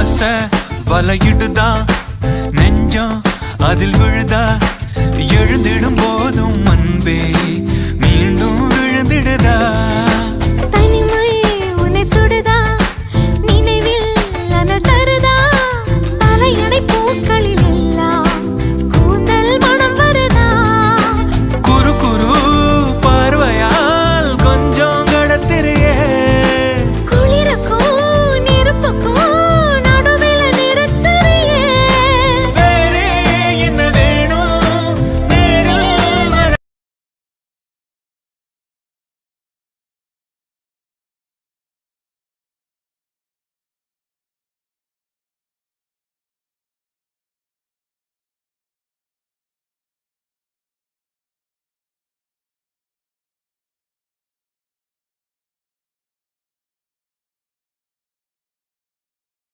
ஆசை வலையிடுதா? நெஞ்சம் அதில் விழுதா? எழுந்திடும் போதும் அன்பே.